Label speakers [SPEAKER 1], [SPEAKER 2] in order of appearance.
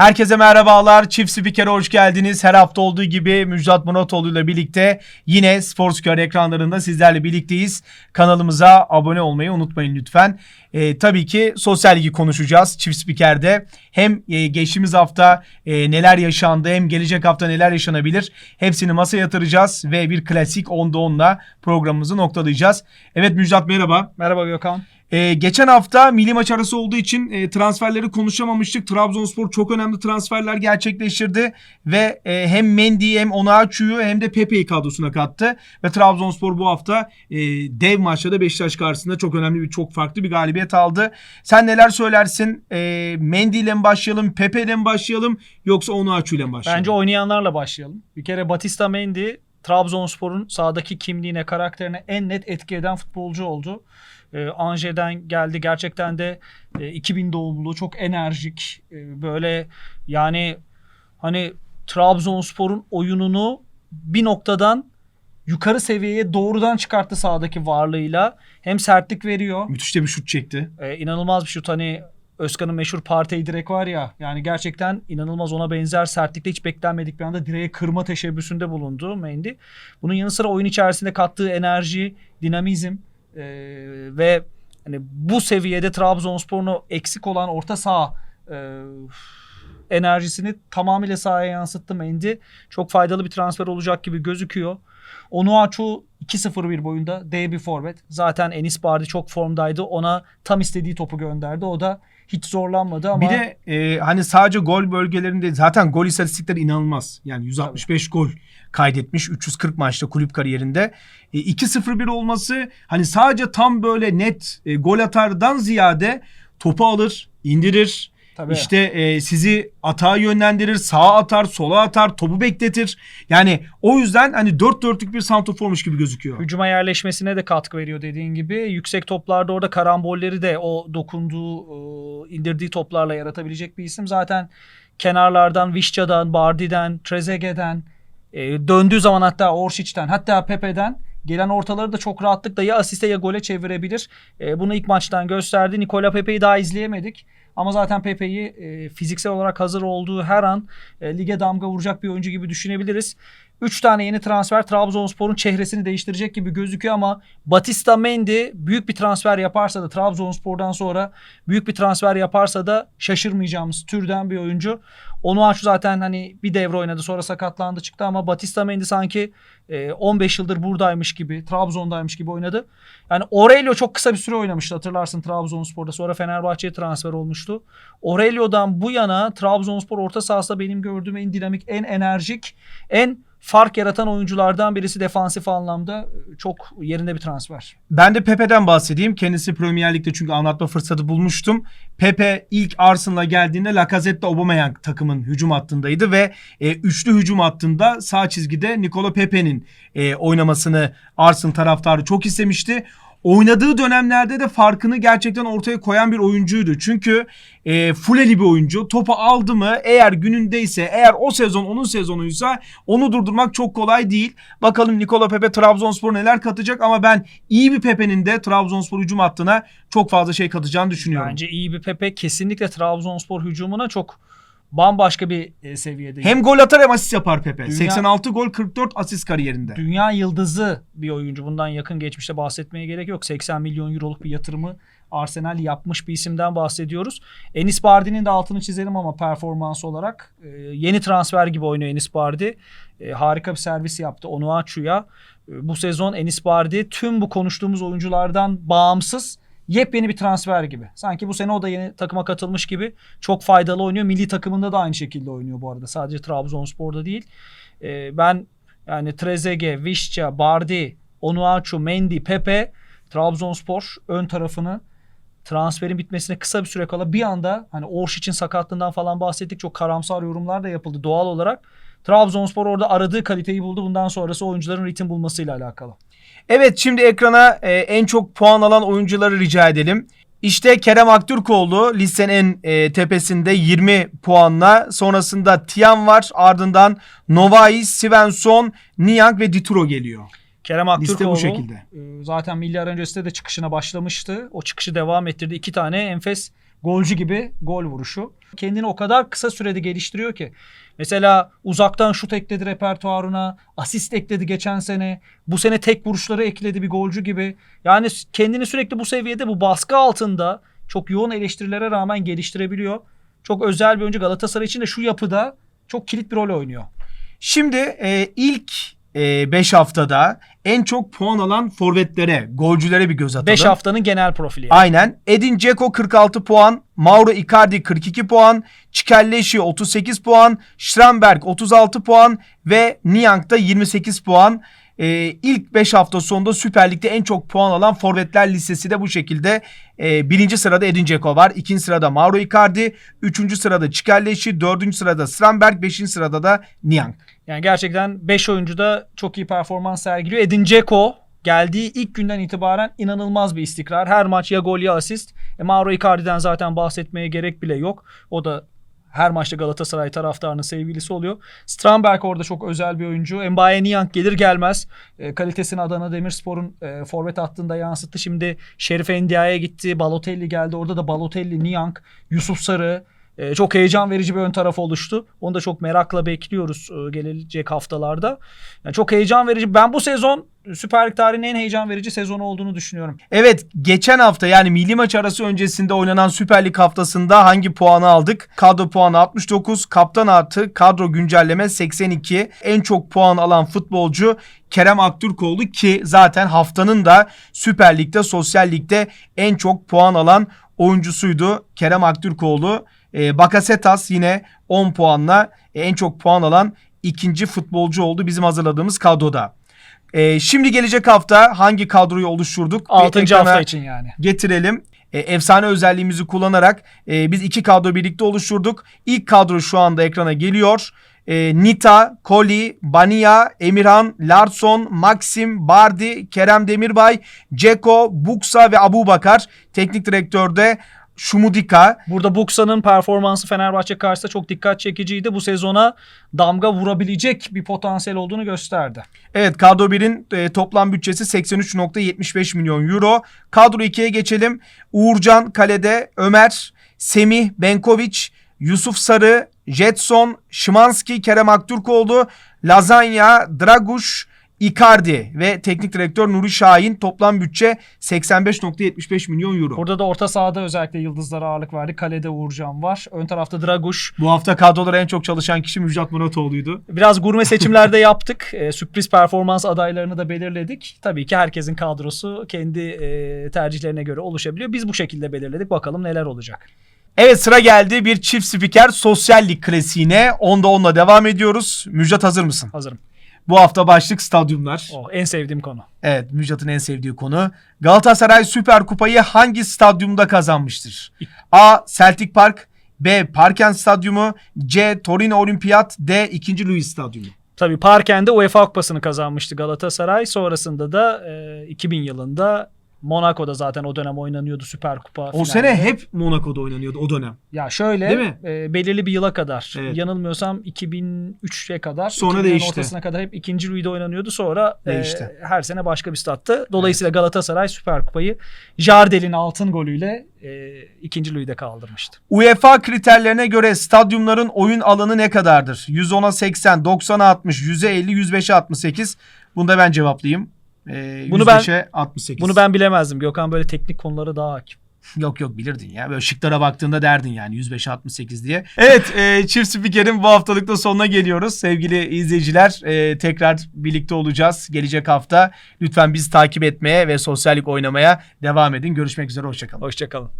[SPEAKER 1] Herkese merhabalar. Çift Spiker'e hoş geldiniz. Her hafta olduğu gibi Müjdat Muratoğlu ile birlikte yine Sportscar ekranlarında sizlerle birlikteyiz. Kanalımıza abone olmayı unutmayın lütfen. Ee, tabii ki sosyal ligi konuşacağız Çift Spiker'de. Hem e, geçtiğimiz hafta e, neler yaşandı hem gelecek hafta neler yaşanabilir hepsini masaya yatıracağız ve bir klasik 10'da 10'la programımızı noktalayacağız. Evet Müjdat merhaba.
[SPEAKER 2] Merhaba Gökhan.
[SPEAKER 1] Ee, geçen hafta milli maç arası olduğu için e, transferleri konuşamamıştık. Trabzonspor çok önemli transferler gerçekleştirdi ve e, hem Mendy'yi hem Onaçu'yu hem de Pepe'yi kadrosuna kattı. Ve Trabzonspor bu hafta e, dev maçta da Beşiktaş karşısında çok önemli bir çok farklı bir galibiyet aldı. Sen neler söylersin? E, Mendy ile mi başlayalım, Pepe ile mi başlayalım yoksa Onaçu ile mi başlayalım?
[SPEAKER 2] Bence oynayanlarla başlayalım. Bir kere Batista Mendy Trabzonspor'un sahadaki kimliğine, karakterine en net etki eden futbolcu oldu. Ee, Ange'den geldi. Gerçekten de e, 2000 doğumlu, çok enerjik. e, böyle yani hani Trabzonspor'un oyununu bir noktadan yukarı seviyeye doğrudan çıkarttı sahadaki varlığıyla. Hem sertlik veriyor.
[SPEAKER 1] Müthiş de bir şut çekti.
[SPEAKER 2] Ee, inanılmaz bir şut hani Özkan'ın meşhur partey direk var ya yani gerçekten inanılmaz ona benzer sertlikte hiç beklenmedik bir anda direğe kırma teşebbüsünde bulundu Mendy. Bunun yanı sıra oyun içerisinde kattığı enerji, dinamizm e, ve hani bu seviyede Trabzonspor'un eksik olan orta saha e, enerjisini tamamıyla sahaya yansıttı Mendy. Çok faydalı bir transfer olacak gibi gözüküyor. Onuachu 2-0-1 boyunda D bir forvet. Zaten Enis Bardi çok formdaydı. Ona tam istediği topu gönderdi. O da hiç zorlanmadı ama
[SPEAKER 1] Bir de e, hani sadece gol bölgelerinde zaten gol istatistikleri inanılmaz. Yani 165 gol kaydetmiş 340 maçta kulüp kariyerinde. E, 2-0-1 olması hani sadece tam böyle net e, gol atardan ziyade topu alır, indirir.
[SPEAKER 2] tabii
[SPEAKER 1] İşte e, sizi atağa yönlendirir, sağa atar, sola atar, topu bekletir. Yani o yüzden hani dört dörtlük bir santroformuş gibi gözüküyor.
[SPEAKER 2] hücuma yerleşmesine de katkı veriyor dediğin gibi. Yüksek toplarda orada karambolleri de o dokunduğu, e, indirdiği toplarla yaratabilecek bir isim. Zaten kenarlardan, Vişça'dan, Bardi'den, Trezeguet'den, e, döndüğü zaman hatta Orşiç'ten, hatta Pepe'den gelen ortaları da çok rahatlıkla ya asiste ya gole çevirebilir. E, bunu ilk maçtan gösterdi. Nikola Pepe'yi daha izleyemedik. Ama zaten Pepe'yi e, fiziksel olarak hazır olduğu her an e, lige damga vuracak bir oyuncu gibi düşünebiliriz. 3 tane yeni transfer Trabzonspor'un çehresini değiştirecek gibi gözüküyor ama Batista Mendy büyük bir transfer yaparsa da Trabzonspor'dan sonra büyük bir transfer yaparsa da şaşırmayacağımız türden bir oyuncu. Onu aç zaten hani bir devre oynadı sonra sakatlandı çıktı ama Batista Mendy sanki e, 15 yıldır buradaymış gibi Trabzon'daymış gibi oynadı. Yani Aurelio çok kısa bir süre oynamıştı hatırlarsın Trabzonspor'da sonra Fenerbahçe'ye transfer olmuştu. Aurelio'dan bu yana Trabzonspor orta sahasında benim gördüğüm en dinamik, en enerjik, en fark yaratan oyunculardan birisi defansif anlamda çok yerinde bir transfer.
[SPEAKER 1] Ben de Pepe'den bahsedeyim. Kendisi Premier Lig'de çünkü anlatma fırsatı bulmuştum. Pepe ilk Arsenal'a geldiğinde Lacazette Aubameyang takımın hücum hattındaydı ve e, üçlü hücum hattında sağ çizgide Nicola Pepe'nin e, oynamasını Arsenal taraftarı çok istemişti. Oynadığı dönemlerde de farkını gerçekten ortaya koyan bir oyuncuydu. Çünkü e, fuleli bir oyuncu. Topu aldı mı eğer günündeyse eğer o sezon onun sezonuysa onu durdurmak çok kolay değil. Bakalım Nikola Pepe Trabzonspor neler katacak ama ben iyi bir Pepe'nin de Trabzonspor hücum hattına çok fazla şey katacağını düşünüyorum.
[SPEAKER 2] Bence iyi bir Pepe kesinlikle Trabzonspor hücumuna çok bambaşka bir e, seviyede.
[SPEAKER 1] Hem gol atar hem asist yapar Pepe.
[SPEAKER 2] Dünya-
[SPEAKER 1] 86 gol 44 asist kariyerinde.
[SPEAKER 2] Dünya yıldızı bir oyuncu. Bundan yakın geçmişte bahsetmeye gerek yok. 80 milyon euroluk bir yatırımı Arsenal yapmış bir isimden bahsediyoruz. Enis Bardi'nin de altını çizelim ama performans olarak e, yeni transfer gibi oynuyor Enis Bardi. E, harika bir servis yaptı Onuachu'ya. E, bu sezon Enis Bardi tüm bu konuştuğumuz oyunculardan bağımsız yepyeni bir transfer gibi. Sanki bu sene o da yeni takıma katılmış gibi çok faydalı oynuyor. Milli takımında da aynı şekilde oynuyor bu arada. Sadece Trabzonspor'da değil. E, ben yani Trezeguet, Vişça, Bardi, Onuachu, Mendy, Pepe Trabzonspor ön tarafını transferin bitmesine kısa bir süre kala bir anda hani Orşiç'in sakatlığından falan bahsettik. Çok karamsar yorumlar da yapıldı doğal olarak. Trabzonspor orada aradığı kaliteyi buldu. Bundan sonrası oyuncuların ritim bulmasıyla alakalı.
[SPEAKER 1] Evet şimdi ekrana e, en çok puan alan oyuncuları rica edelim. İşte Kerem Aktürkoğlu listenin en e, tepesinde 20 puanla. Sonrasında Tiam var. Ardından Novais, Svensson, Niang ve Dituro geliyor.
[SPEAKER 2] Kerem
[SPEAKER 1] Liste
[SPEAKER 2] Aktürkoğlu
[SPEAKER 1] bu şekilde.
[SPEAKER 2] e, zaten milli öncesinde de çıkışına başlamıştı. O çıkışı devam ettirdi. İki tane enfes golcü gibi gol vuruşu. Kendini o kadar kısa sürede geliştiriyor ki. Mesela uzaktan şut ekledi repertuarına, asist ekledi geçen sene. Bu sene tek vuruşları ekledi bir golcü gibi. Yani kendini sürekli bu seviyede bu baskı altında çok yoğun eleştirilere rağmen geliştirebiliyor. Çok özel bir oyuncu Galatasaray için de şu yapıda çok kilit bir rol oynuyor.
[SPEAKER 1] Şimdi e, ilk 5 haftada en çok puan alan forvetlere, golcülere bir göz atalım.
[SPEAKER 2] 5 haftanın genel profili. yani.
[SPEAKER 1] Aynen. Edin Dzeko 46 puan, Mauro Icardi 42 puan, Çikelleşi 38 puan, Schramberg 36 puan ve Niang da 28 puan. Ee, ilk 5 hafta sonunda Süper Lig'de en çok puan alan forvetler listesi de bu şekilde. Ee, birinci sırada Edin Dzeko var. ikinci sırada Mauro Icardi. Üçüncü sırada Çikelleşi. Dördüncü sırada Schramberg. Beşinci sırada da Niang.
[SPEAKER 2] Yani gerçekten 5 oyuncu da çok iyi performans sergiliyor. Edin Dzeko geldiği ilk günden itibaren inanılmaz bir istikrar. Her maç ya gol ya asist. E, Mauro Icardi'den zaten bahsetmeye gerek bile yok. O da her maçta Galatasaray taraftarının sevgilisi oluyor. Strandberg orada çok özel bir oyuncu. Mbaye Niang gelir gelmez e, kalitesini Adana Demirspor'un e, forvet hattında yansıttı. Şimdi Şerif Endia'ya gitti. Balotelli geldi. Orada da Balotelli, Niang, Yusuf Sarı. E, çok heyecan verici bir ön taraf oluştu. Onu da çok merakla bekliyoruz e, gelecek haftalarda. Yani çok heyecan verici. Ben bu sezon Süper Lig tarihinin en heyecan verici sezonu olduğunu düşünüyorum.
[SPEAKER 1] Evet geçen hafta yani milli maç arası öncesinde oynanan Süper Lig haftasında hangi puanı aldık? Kadro puanı 69, kaptan artı kadro güncelleme 82. En çok puan alan futbolcu Kerem Aktürkoğlu ki zaten haftanın da Süper Lig'de, Sosyal Lig'de en çok puan alan oyuncusuydu Kerem Aktürkoğlu. E, Bakasetas yine 10 puanla en çok puan alan ikinci futbolcu oldu bizim hazırladığımız kadroda. E, şimdi gelecek hafta hangi kadroyu oluşturduk? Bir
[SPEAKER 2] 6.
[SPEAKER 1] ekrana
[SPEAKER 2] hafta için yani.
[SPEAKER 1] Getirelim. E, efsane özelliğimizi kullanarak e, biz iki kadro birlikte oluşturduk. İlk kadro şu anda ekrana geliyor. E, Nita, Koli, Bania, Emirhan, Larson, Maxim, Bardi, Kerem Demirbay, Ceko, Buksa ve Abubakar. Teknik direktörde Şumudika.
[SPEAKER 2] Burada Buksa'nın performansı Fenerbahçe karşısında çok dikkat çekiciydi. Bu sezona damga vurabilecek bir potansiyel olduğunu gösterdi.
[SPEAKER 1] Evet kadro 1'in e, toplam bütçesi 83.75 milyon euro. Kadro 2'ye geçelim. Uğurcan kalede, Ömer, Semih, Benkoviç, Yusuf Sarı, Jetson, Şimanski, Kerem Aktürkoğlu, Lazanya, Draguş, Icardi ve teknik direktör Nuri Şahin toplam bütçe 85.75 milyon euro.
[SPEAKER 2] Burada da orta sahada özellikle yıldızlara ağırlık verdi. Kalede Uğurcan var. Ön tarafta Draguş.
[SPEAKER 1] Bu hafta kadrolara en çok çalışan kişi Müjdat Muratoğlu'ydu.
[SPEAKER 2] Biraz gurme seçimlerde yaptık. E, sürpriz performans adaylarını da belirledik. Tabii ki herkesin kadrosu kendi e, tercihlerine göre oluşabiliyor. Biz bu şekilde belirledik. Bakalım neler olacak.
[SPEAKER 1] Evet sıra geldi bir çift spiker sosyal lig klasiğine. Onda onunla devam ediyoruz. Müjdat hazır mısın?
[SPEAKER 2] Hazırım.
[SPEAKER 1] Bu hafta başlık stadyumlar.
[SPEAKER 2] Oh, en sevdiğim konu.
[SPEAKER 1] Evet Müjdat'ın en sevdiği konu. Galatasaray Süper Kupayı hangi stadyumda kazanmıştır? A. Celtic Park B. Parken Stadyumu C. Torino Olimpiyat D. 2. Louis Stadyumu.
[SPEAKER 2] Tabii Parken'de UEFA Kupası'nı kazanmıştı Galatasaray. Sonrasında da e, 2000 yılında Monaco'da zaten o dönem oynanıyordu Süper Kupa.
[SPEAKER 1] O
[SPEAKER 2] finalleri.
[SPEAKER 1] sene hep Monaco'da oynanıyordu o dönem.
[SPEAKER 2] Ya şöyle
[SPEAKER 1] Değil mi?
[SPEAKER 2] e, belirli bir yıla kadar
[SPEAKER 1] Evet.
[SPEAKER 2] yanılmıyorsam 2003'e kadar
[SPEAKER 1] Sonra
[SPEAKER 2] 2000'lerin
[SPEAKER 1] değişti.
[SPEAKER 2] ortasına kadar hep ikinci Louis'de oynanıyordu. Sonra e,
[SPEAKER 1] Değişti.
[SPEAKER 2] her sene başka bir statta. Dolayısıyla Galatasaray Süper Kupayı Jardel'in altın golüyle e, ikinci Louis'de kaldırmıştı.
[SPEAKER 1] UEFA kriterlerine göre stadyumların oyun alanı ne kadardır? 110'a 80, 90'a 60, 100'e 50, 105'e 68. Bunu da ben cevaplayayım. Ee,
[SPEAKER 2] Bunu ben-
[SPEAKER 1] 105'e 68.
[SPEAKER 2] Bunu ben bilemezdim. Gökhan böyle teknik konulara daha hakim.
[SPEAKER 1] Yok yok bilirdin ya. Böyle şıklara baktığında derdin yani 105'e 68 diye. Evet e, çift spikerin bu haftalıkta sonuna geliyoruz. Sevgili izleyiciler e, tekrar birlikte olacağız gelecek hafta. Lütfen bizi takip etmeye ve sosyallik oynamaya devam edin. Görüşmek üzere. Hoşçakalın.
[SPEAKER 2] Hoşçakalın.